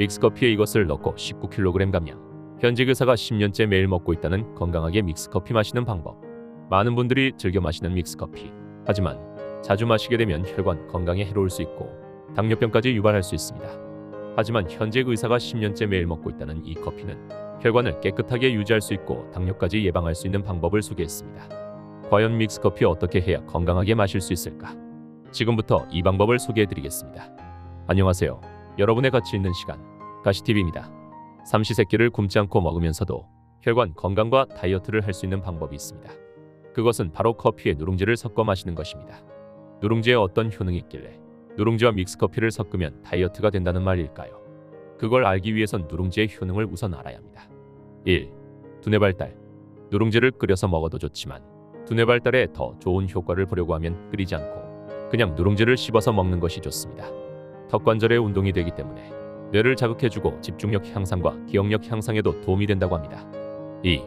믹스커피에 이것을 넣고 19kg 감량. 현직 의사가 10년째 매일 먹고 있다는 건강하게 믹스커피 마시는 방법. 많은 분들이 즐겨 마시는 믹스커피. 하지만 자주 마시게 되면 혈관 건강에 해로울 수 있고 당뇨병까지 유발할 수 있습니다. 하지만 현직 의사가 10년째 매일 먹고 있다는 이 커피는 혈관을 깨끗하게 유지할 수 있고 당뇨까지 예방할 수 있는 방법을 소개했습니다. 과연 믹스커피 어떻게 해야 건강하게 마실 수 있을까? 지금부터 이 방법을 소개해 드리겠습니다. 안녕하세요. 여러분의 가치 있는 시간 가시TV입니다. 삼시세끼를 굶지 않고 먹으면서도 혈관 건강과 다이어트를 할 수 있는 방법이 있습니다. 그것은 바로 커피에 누룽지를 섞어 마시는 것입니다. 누룽지에 어떤 효능이 있길래 누룽지와 믹스커피를 섞으면 다이어트가 된다는 말일까요? 그걸 알기 위해선 누룽지의 효능을 우선 알아야 합니다. 1. 두뇌 발달. 누룽지를 끓여서 먹어도 좋지만 두뇌 발달에 더 좋은 효과를 보려고 하면 끓이지 않고 그냥 누룽지를 씹어서 먹는 것이 좋습니다. 턱 관절의 운동이 되기 때문에 뇌를 자극해주고 집중력 향상과 기억력 향상에도 도움이 된다고 합니다. 2.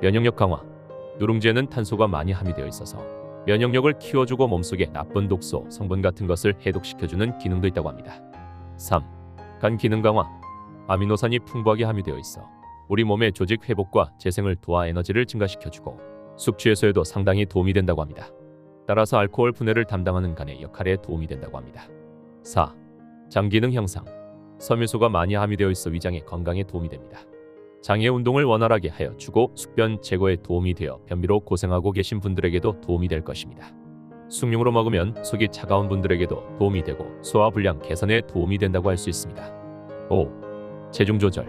면역력 강화. 누룽지에는 탄소가 많이 함유되어 있어서 면역력을 키워주고 몸속에 나쁜 독소, 성분 같은 것을 해독시켜주는 기능도 있다고 합니다. 3. 간 기능 강화. 아미노산이 풍부하게 함유되어 있어 우리 몸의 조직 회복과 재생을 도와 에너지를 증가시켜주고 숙취 해소에도 상당히 도움이 된다고 합니다. 따라서 알코올 분해를 담당하는 간의 역할에 도움이 된다고 합니다. 4. 장 기능 향상. 섬유소가 많이 함유되어 있어 위장의 건강에 도움이 됩니다. 장의 운동을 원활하게 하여 주고 숙변 제거에 도움이 되어 변비로 고생하고 계신 분들에게도 도움이 될 것입니다. 숭늉으로 먹으면 속이 차가운 분들에게도 도움이 되고 소화 불량 개선에 도움이 된다고 할 수 있습니다. 5. 체중 조절.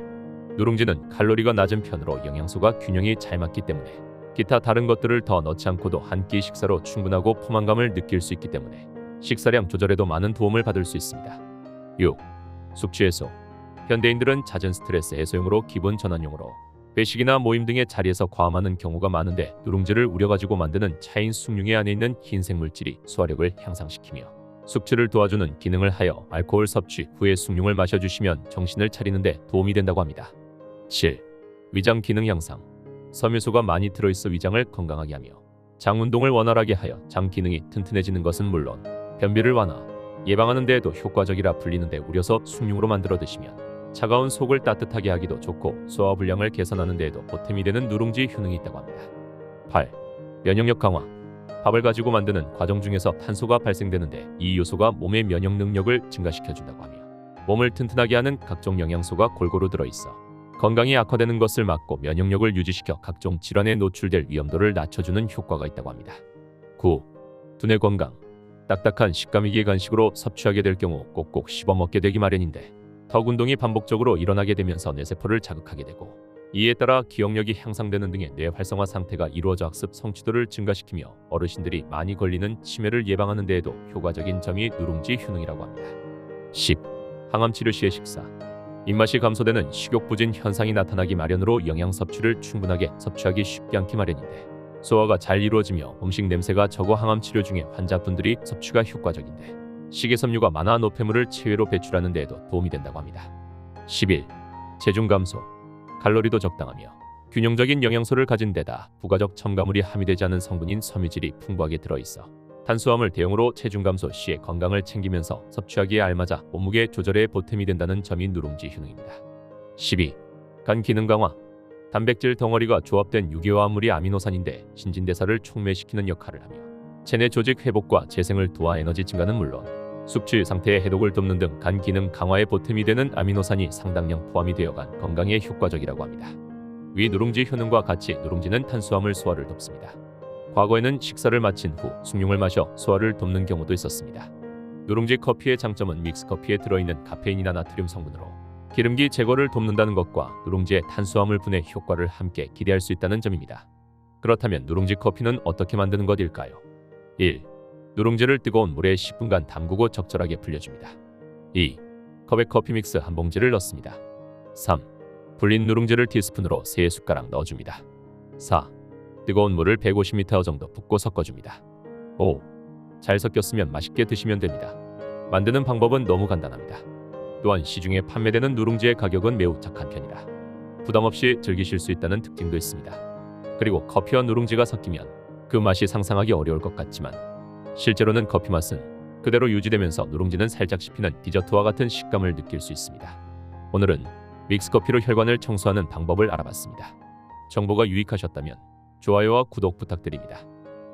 누룽지는 칼로리가 낮은 편으로 영양소가 균형이 잘 맞기 때문에 기타 다른 것들을 더 넣지 않고도 한 끼 식사로 충분하고 포만감을 느낄 수 있기 때문에 식사량 조절에도 많은 도움을 받을 수 있습니다. 6. 숙취 해소. 현대인들은 잦은 스트레스 해소용으로 기분 전환용으로 회식이나 모임 등의 자리에서 과음하는 경우가 많은데 누룽지를 우려가지고 만드는 차인 숭늉의 안에 있는 흰색 물질이 소화력을 향상시키며 숙취를 도와주는 기능을 하여 알코올 섭취 후에 숭늉을 마셔주시면 정신을 차리는데 도움이 된다고 합니다. 7. 위장 기능 향상. 섬유소가 많이 들어있어 위장을 건강하게 하며 장 운동을 원활하게 하여 장 기능이 튼튼해지는 것은 물론 변비를 완화, 예방하는 데에도 효과적이라 불리는데 우려서 숭늉으로 만들어 드시면 차가운 속을 따뜻하게 하기도 좋고 소화 불량을 개선하는 데에도 보탬이 되는 누룽지 효능이 있다고 합니다. 8. 면역력 강화. 밥을 가지고 만드는 과정 중에서 탄소가 발생되는데 이 요소가 몸의 면역 능력을 증가시켜 준다고 하며 몸을 튼튼하게 하는 각종 영양소가 골고루 들어 있어 건강이 악화되는 것을 막고 면역력을 유지시켜 각종 질환에 노출될 위험도를 낮춰주는 효과가 있다고 합니다. 9. 두뇌 건강. 딱딱한 식감이기에 간식으로 섭취하게 될 경우 꼭꼭 씹어 먹게 되기 마련인데 턱 운동이 반복적으로 일어나게 되면서 뇌세포를 자극하게 되고 이에 따라 기억력이 향상되는 등의 뇌 활성화 상태가 이루어져 학습 성취도를 증가시키며 어르신들이 많이 걸리는 치매를 예방하는 데에도 효과적인 점이 누룽지 효능이라고 합니다. 10. 항암 치료 시의 식사. 입맛이 감소되는 식욕 부진 현상이 나타나기 마련으로 영양 섭취를 충분하게 섭취하기 쉽지 않기 마련인데 소화가 잘 이루어지며 음식 냄새가 적어 항암 치료 중에 환자분들이 섭취가 효과적인데 식이섬유가 많아 노폐물을 체외로 배출하는 데에도 도움이 된다고 합니다. 11. 체중 감소. 칼로리도 적당하며 균형적인 영양소를 가진 데다 부가적 첨가물이 함유되지 않은 성분인 섬유질이 풍부하게 들어있어 탄수화물 대용으로 체중 감소 시에 건강을 챙기면서 섭취하기에 알맞아 몸무게 조절에 보탬이 된다는 점이 누룽지 효능입니다. 12. 간 기능 강화. 단백질 덩어리가 조합된 유기화합물이 아미노산인데 신진대사를 촉매시키는 역할을 하며 체내 조직 회복과 재생을 도와 에너지 증가는 물론 숙취 상태의 해독을 돕는 등 간 기능 강화에 보탬이 되는 아미노산이 상당량 포함이 되어간 건강에 효과적이라고 합니다. 위 누룽지 효능과 같이 누룽지는 탄수화물 소화를 돕습니다. 과거에는 식사를 마친 후 숭늉을 마셔 소화를 돕는 경우도 있었습니다. 누룽지 커피의 장점은 믹스 커피에 들어있는 카페인이나 나트륨 성분으로 기름기 제거를 돕는다는 것과 누룽지의 탄수화물 분해 효과를 함께 기대할 수 있다는 점입니다. 그렇다면 누룽지 커피는 어떻게 만드는 것일까요? 1. 누룽지를 뜨거운 물에 10분간 담그고 적절하게 불려줍니다. 2. 컵에 커피 믹스 한 봉지를 넣습니다. 3. 불린 누룽지를 티스푼으로 3숟가락 넣어줍니다. 4. 뜨거운 물을 150m 정도 붓고 섞어줍니다. 5. 잘 섞였으면 맛있게 드시면 됩니다. 만드는 방법은 너무 간단합니다. 또한 시중에 판매되는 누룽지의 가격은 매우 착한 편이라 부담 없이 즐기실 수 있다는 특징도 있습니다. 그리고 커피와 누룽지가 섞이면 그 맛이 상상하기 어려울 것 같지만 실제로는 커피 맛은 그대로 유지되면서 누룽지는 살짝 씹히는 디저트와 같은 식감을 느낄 수 있습니다. 오늘은 믹스커피로 혈관을 청소하는 방법을 알아봤습니다. 정보가 유익하셨다면 좋아요와 구독 부탁드립니다.